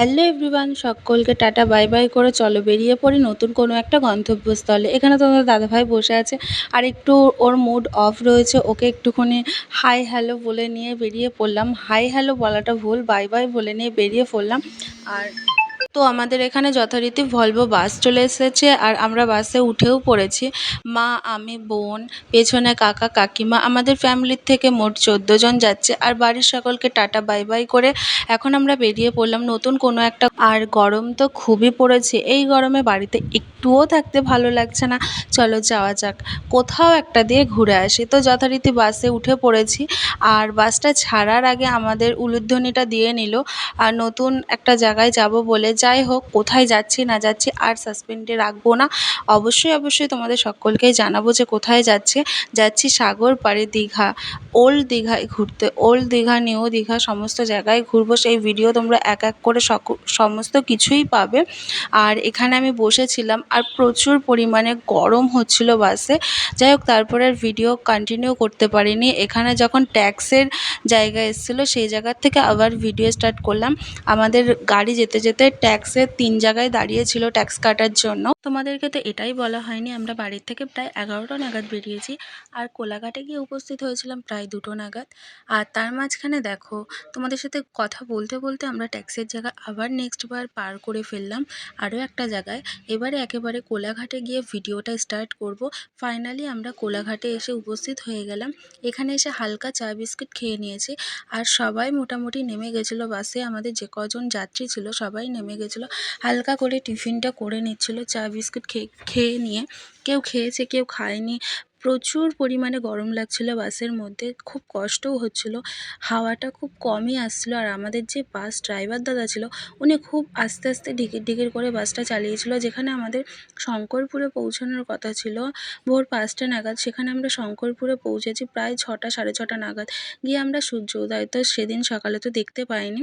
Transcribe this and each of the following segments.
Hello everyone, সকলকে tata, bye bye করে চলো বেরিয়ে পড়ি নতুন কোনো একটা গন্তব্যস্থলে। এখানে তোমাদের দাদাভাই বসে আছে। আর একটু ওর মুড অফ রয়েছে, ওকে একটুখানি হাই হ্যালো বলে নিয়ে বেরিয়ে পড়লাম। হাই হ্যালো বলাটা ভুল বাই বাই বলে নিয়ে বেরিয়ে পড়লাম। আর তো আমাদের এখানে যথারীতি ভলভো বাস চলে এসেছে আর আমরা বাসে উঠেও পড়েছি। মা, আমি, বোন, পেছনে কাকা, কাকিমা, আমাদের ফ্যামিলির থেকে মোট চোদ্দ জন যাচ্ছে আর বাড়ির সকলকে টাটা বাই বাই করে এখন আমরা বেরিয়ে পড়লাম নতুন কোনো একটা আর গরম তো খুবই পড়েছে। এই গরমে বাড়িতে একটুও থাকতে ভালো লাগছে না। চলো যাওয়া যাক, কোথাও একটা দিয়ে ঘুরে আসি। তো যথারীতি বাসে উঠে পড়েছি আর বাসটা ছাড়ার আগে আমাদের উলুধ্বনিটা দিয়ে নিল। আর নতুন একটা জায়গায় যাব বলে যাই হোক, কোথায় যাচ্ছি না যাচ্ছি আর সাসপেন্ডে রাখব না। অবশ্যই অবশ্যই তোমাদের সকলকেই জানাব যে কোথায় যাচ্ছে। যাচ্ছি সাগর পাড়ে দীঘা ওল্ড দীঘায় ঘুরতে। ওল্ড দীঘা নিউ দীঘা সমস্ত জায়গায় ঘুরবো। সেই ভিডিও তোমরা এক এক করে সমস্ত কিছুই পাবে। আর এখানে আমি বসেছিলাম আর প্রচুর পরিমাণে গরম হচ্ছিল বাসে। যাই হোক, তারপরে ভিডিও কন্টিনিউ করতে পারিনি। এখানে যখন ট্যাক্সের জায়গা এসেছিল, সেই জায়গার থেকে আবার ভিডিও স্টার্ট করলাম। আমাদের গাড়ি যেতে যেতে ট্যাক্সের তিন জায়গায় দাঁড়িয়েছিল ট্যাক্স কাটার জন্য। তোমাদেরকে তো এটাই বলা হয়নি, আমরা বাড়ির থেকে প্রায় এগারোটা নাগাদ বেরিয়েছি। আর কোলাঘাটে গিয়ে উপস্থিত হয়েছিলাম প্রায় দুটো নাগাদ। আর তার মাঝখানে দেখো, তোমাদের সাথে কথা বলতে বলতে আমরা ট্যাক্সের জায়গা আবার নেক্সট বার পার করে ফেললাম আরও একটা জায়গায়। এবারে একেবারে কোলাঘাটে গিয়ে ভিডিওটা স্টার্ট করব। ফাইনালি আমরা কোলাঘাটে এসে উপস্থিত হয়ে গেলাম। এখানে এসে হালকা চা বিস্কিট খেয়ে নিয়েছি। আর সবাই মোটামুটি নেমে গেছিল বাসে আমাদের যে কজন যাত্রী ছিল সবাই নেমে গেছিল। হালকা করে টিফিনটা করে নিচ্ছিলো, চা, বিস্কুট খেয়ে খেয়ে নিয়ে। কেউ খেয়েছে, কেউ খায়নি। প্রচুর পরিমাণে গরম লাগছিল বাসের মধ্যে, খুব কষ্টও হচ্ছিল। হাওয়াটা খুব কমই আসছিল আর আমাদের যে বাস ড্রাইভার দাদা ছিল, উনি খুব আস্তে আস্তে ঢিকির ঢিকির করে বাসটা চালিয়েছিল। যেখানে আমাদের শঙ্করপুরে পৌঁছানোর কথা ছিল, ভোর পাঁচটা নাগাদ, সেখানে আমরা শঙ্করপুরে পৌঁছেছি প্রায় ছটা, সাড়ে ছটা নাগাদ। গিয়ে আমরা সূর্য উদয় তো সেদিন সকালে তো দেখতে পাইনি।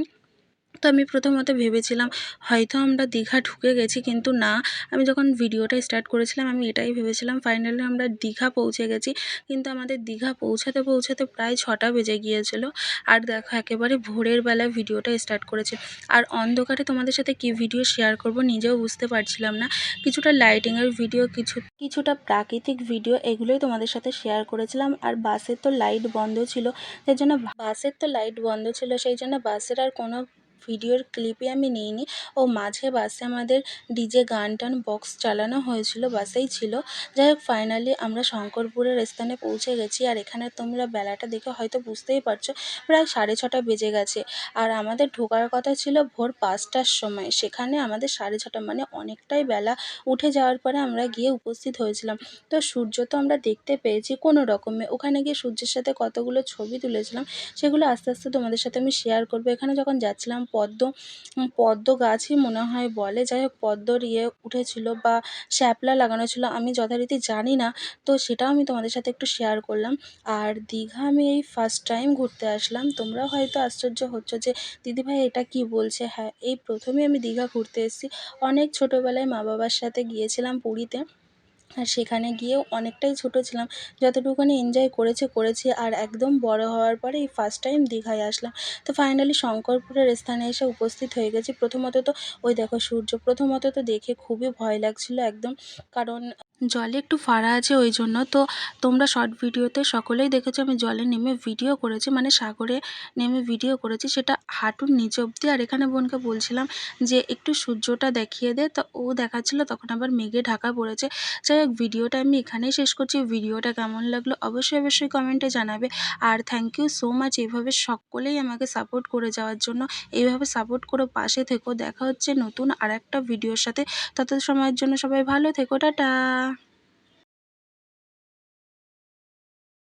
তো আমি প্রথমত ভেবেছিলাম, হয়তো আমরা দীঘা ঢুকে গেছি, কিন্তু না। আমি যখন ভিডিওটা স্টার্ট করেছিলাম, আমি এটাই ভেবেছিলাম ফাইনালি আমরা দীঘা পৌঁছে গেছি। কিন্তু আমাদের দীঘা পৌঁছাতে পৌঁছাতে প্রায় ছটা বেজে গিয়েছিল। আর দেখো, একেবারে ভোরের বেলায় ভিডিওটা স্টার্ট করেছে। আর অন্ধকারে তোমাদের সাথে কী ভিডিও শেয়ার করব নিজেও বুঝতে পারছিলাম না। কিছুটা লাইটিংয়ের ভিডিও কিছু, কিছুটা প্রাকৃতিক ভিডিও এগুলোই তোমাদের সাথে শেয়ার করেছিলাম। আর বাসের তো লাইট বন্ধ ছিল, সেই জন্য বাসের তো লাইট বন্ধ ছিল, সেই জন্য বাসের আর কোনো ভিডিওর ক্লিপই আমি নিইনি। ও মাঝে বাসে আমাদের ডিজে গান টান বক্স চালানো হয়েছিল, বাসেই ছিল। যাই হোক ফাইনালি আমরা শঙ্করপুরের স্থানে পৌঁছে গেছি। আর এখানে তোমরা বেলাটা দেখে হয়তো বুঝতেই পারছ, প্রায় সাড়ে ছটা বেজে গেছে। আর আমাদের ঢোকার কথা ছিল ভোর পাঁচটার সময়। সেখানে আমাদের সাড়ে ছটা মানে অনেকটাই বেলা। উঠে যাওয়ার পরে আমরা গিয়ে উপস্থিত হয়েছিলাম। তো সূর্য তো আমরা দেখতে পেয়েছি কোনো রকমে। ওখানে গিয়ে সূর্যের সাথে কতগুলো ছবি তুলেছিলাম, সেগুলো আস্তে আস্তে তোমাদের সাথে আমি শেয়ার করব। এখানে যখন যাচ্ছিলাম পদ্ম পদ্ম গাছই মনে হয় বলে। যাই হোক, পদ্মর ইয়ে উঠেছিল বা শ্যাপলা লাগানো ছিল, আমি যথারীতি জানি না। তো সেটাও আমি তোমাদের সাথে একটু শেয়ার করলাম। আর দীঘা আমি এই ফার্স্ট টাইম ঘুরতে আসলাম। তোমরাও হয়তো আশ্চর্য হচ্ছ যে, দিদিভাই এটা কি বলছে? হ্যাঁ এই প্রথমে আমি দীঘা ঘুরতে এসেছি। অনেক ছোটোবেলায় মা বাবার সাথে গিয়েছিলাম পুরীতে। আর সেখানে গিয়েও অনেকটাই ছোটো ছিলাম। যতটুকুনি এনজয় করেছি করেছি আর একদম বড় হওয়ার পরে এই ফার্স্ট টাইম দীঘায় আসলাম। তো ফাইনালি শঙ্করপুরের স্থানে এসে উপস্থিত হয়ে গেছি। প্রথমত তো ওই দেখো সূর্য, প্রথমত তো দেখে খুবই ভয় লাগছিল একদম। কারণ জলে একটু ফাড়া আছে ওই জন্য। তো তোমরা শর্ট ভিডিওতে সকলেই দেখেছ, আমি জলে নেমে ভিডিও করেছি মানে সাগরে নেমে ভিডিও করেছি। সেটা হাঁটুর নিচে অবধি। আর এখানে বোনকে বলছিলাম যে, একটু সূর্যটা দেখিয়ে দে। তো ও দেখাচ্ছিলো, তখন আবার মেঘে ঢাকা পড়েছে। যাই হোক ভিডিওটা আমি এখানেই শেষ করছি। ভিডিওটা কেমন লাগল অবশ্যই অবশ্যই কমেন্টে জানাবে। আর থ্যাংক ইউ সো মাচ এইভাবে সকলেই আমাকে সাপোর্ট করে যাওয়ার জন্য। এইভাবে সাপোর্ট করে পাশে থেকো। দেখা হচ্ছে নতুন আর একটা ভিডিওর সাথে। তত সময়ের জন্য সবাই ভালো থেকো। টাটা!